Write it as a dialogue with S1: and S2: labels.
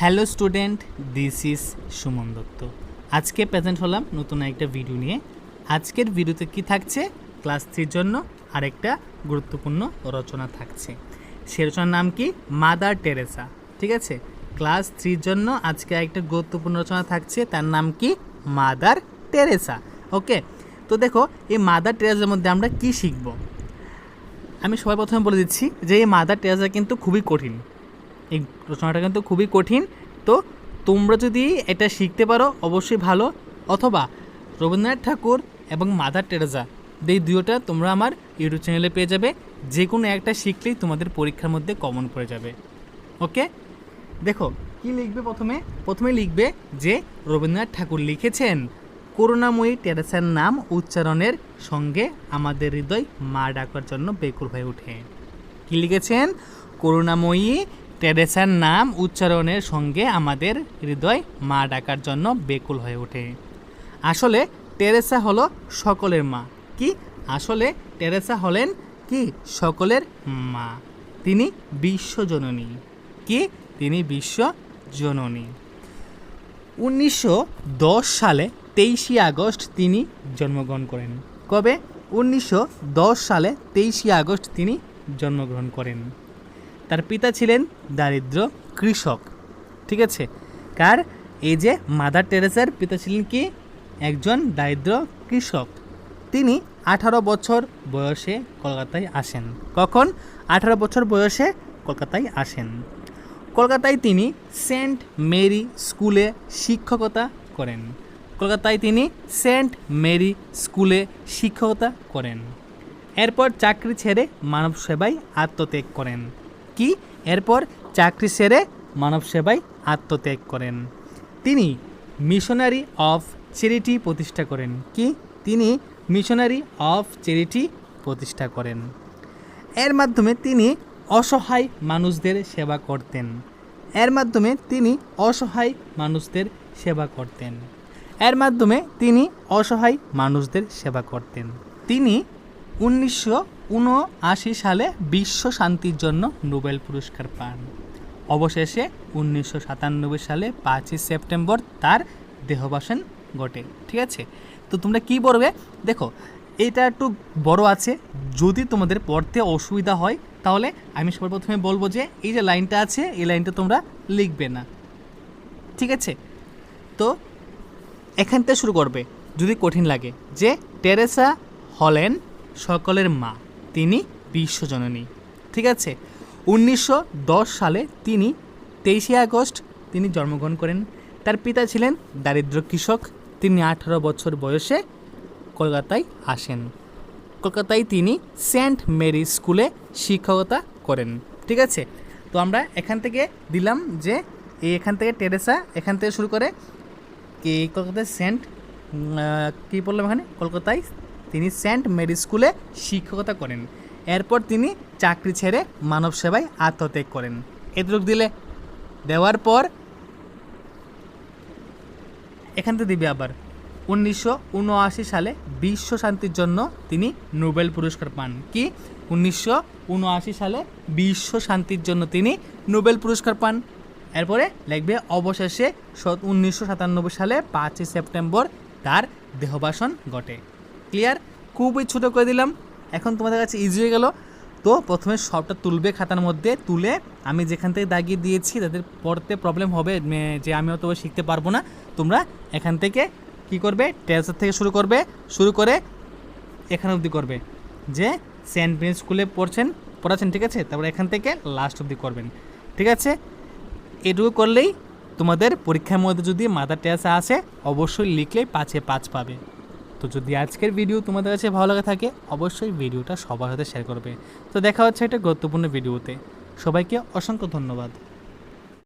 S1: Hello student, this is Suman Dutta. আজকে present হলাম নতুন একটা ভিডিও নিয়ে। আজকের ভিডিওতে কি থাকছে? ক্লাস থ্রির জন্য আরেকটা গুরুত্বপূর্ণ রচনা থাকছে। সে রচনার নাম কি? Mother Teresa. ঠিক আছে? ক্লাস থ্রির জন্য আজকে একটা গুরুত্বপূর্ণ রচনা থাকছে, তার নাম কি? Mother Teresa. ওকে? তো দেখো, এই মাদার টেরেসার মধ্যে আমরা কি শিখব? আমি সবাই প্রথমে বলে দিচ্ছি যে এই মাদার টেরেসা কিন্তু খুবই কঠিন। এই রচনাটা কিন্তু খুবই কঠিন। তো তোমরা যদি এটা শিখতে পারো, অবশ্যই ভালো। অথবা রবীন্দ্রনাথ ঠাকুর এবং মাদার টেরেসা, এই দুটোটা তোমরা আমার ইউটিউব চ্যানেলে পেয়ে যাবে। যে কোনো একটা শিখলেই তোমাদের পরীক্ষার মধ্যে কমন পড়ে যাবে। ওকে? দেখো, কি লিখবে প্রথমে? প্রথমে লিখবে যে রবীন্দ্রনাথ ঠাকুর লিখেছেন, করুণাময়ী টেরেসার নাম উচ্চারণের সঙ্গে আমাদের হৃদয় মা ডাকার জন্য বেকুল হয়ে ওঠে কি লিখেছেন? করুণাময়ী টেরেসার নাম উচ্চারণের সঙ্গে আমাদের হৃদয় মা ডাকার জন্য বেকুল হয়ে ওঠে। আসলে টেরেসা হলো সকলের মা। কি? আসলে টেরেসা হলেন কি? সকলের মা। তিনি বিশ্বজননী। কি? তিনি বিশ্বজননী। উনিশশো দশ সালে তেইশে আগস্ট তিনি জন্মগ্রহণ করেন। কবে? উনিশশো দশ সালে তেইশে আগস্ট তিনি জন্মগ্রহণ করেন। তার পিতা ছিলেন দারিদ্র কৃষক। ঠিক আছে? কার? এই যে মাদার টেরেসার পিতা ছিলেন কি? একজন দারিদ্র কৃষক। তিনি আঠারো বছর বয়সে কলকাতায় আসেন। কখন? আঠারো বছর বয়সে কলকাতায় আসেন। কলকাতায় তিনি সেন্ট মেরি স্কুলে শিক্ষকতা করেন। কলকাতায় তিনি সেন্ট মেরি স্কুলে শিক্ষকতা করেন। এরপর চাকরি ছেড়ে মানব সেবায় আত্মত্যাগ করেন। কি? এরপর চাকরি সেরে মানব সেবায় আত্মত্যাগ করেন। তিনি মিশনারি অফ চ্যারিটি প্রতিষ্ঠা করেন। কি? তিনি মিশনারি অফ চ্যারিটি প্রতিষ্ঠা করেন। এর মাধ্যমে তিনি অসহায় মানুষদের সেবা করতেন। এর মাধ্যমে তিনি অসহায় মানুষদের সেবা করতেন। এর মাধ্যমে তিনি অসহায় মানুষদের সেবা করতেন। তিনি উনিশশো উনআশি সালে বিশ্ব শান্তির জন্য নোবেল পুরস্কার পান। অবশেষে উনিশশো সাতানব্বই সালে পাঁচই সেপ্টেম্বর তার দেহবাসন ঘটে, ঠিক আছে? তো তোমরা কি পড়বে? দেখো, এটা একটু বড় আছে। যদি তোমাদের পড়তে অসুবিধা হয়, তাহলে আমি সবার প্রথমে বলব যে এই যে লাইনটা আছে, এই লাইনটা তোমরা লিখবে না, ঠিক আছে? তো এখান থেকে শুরু করবে, যদি কঠিন লাগে। যে টেরেসা হলেন সকলের মা। তিনি বিশ্বজননী ঠিক আছে? উনিশশো দশ সালে তিনি তেইশে আগস্ট তিনি জন্মগ্রহণ করেন। তার পিতা ছিলেন দারিদ্র কৃষক। তিনি আঠারো বছর বয়সে কলকাতায় আসেন। কলকাতায় তিনি সেন্ট মেরি স্কুলে শিক্ষকতা করেন। ঠিক আছে? তো আমরা এখান থেকে দিলাম যে এই এখান থেকে টেরেসা, এখান থেকে শুরু করে কি কলকাতায় সেন্ট কী বললাম এখানে? কলকাতায় তিনি সেন্ট মেরি স্কুলে শিক্ষকতা করেন। এরপর তিনি চাকরি ছেড়ে মানব সেবায় আত্মত্যাগ করেন। এতটুক দিলে দেওয়ার পর এখান থেকে দিবে আবার। উনিশশো উনআশি সালে বিশ্ব শান্তির জন্য তিনি নোবেল পুরস্কার পান। কি? উনিশশো উনআশি সালে বিশ্ব শান্তির জন্য তিনি নোবেল পুরস্কার পান। এরপরে লিখবে অবশেষে উনিশশো সাতানব্বই সালে পাঁচই সেপ্টেম্বর তার দেহবাসন ঘটে। ক্লিয়ার খুবই ছোটো করে দিলাম। এখন তোমাদের কাছে ইজি হয়ে গেল। তো প্রথমে সবটা তুলবে খাতার মধ্যে। তুলে আমি যেখান থেকে দাগিয়ে দিয়েছি, তাদের পড়তে প্রবলেম হবে যে আমি অত শিখতে পারব না। তোমরা এখান থেকে কি করবে? টেলসের থেকে শুরু করবে। শুরু করে এখানে অবধি করবে। যে সেন্ট মেরি স্কুলে পড়ছেন, পড়াচ্ছেন, ঠিক আছে? তারপর এখান থেকে লাস্ট অবধি করবেন। ঠিক আছে? এটুকু করলেই তোমাদের পরীক্ষার মধ্যে যদি মাদার টেসা আসে, অবশ্যই লিখলেই পাঁচে পাঁচ পাবে। তো যদি আজকের ভিডিও তোমাদের কাছে ভালো লাগে থাকে, অবশ্যই ভিডিওটা সবার সাথে শেয়ার করবে। তো দেখা হচ্ছে একটা গুরুত্বপূর্ণ ভিডিওতে সবাইকে অসংখ্য ধন্যবাদ।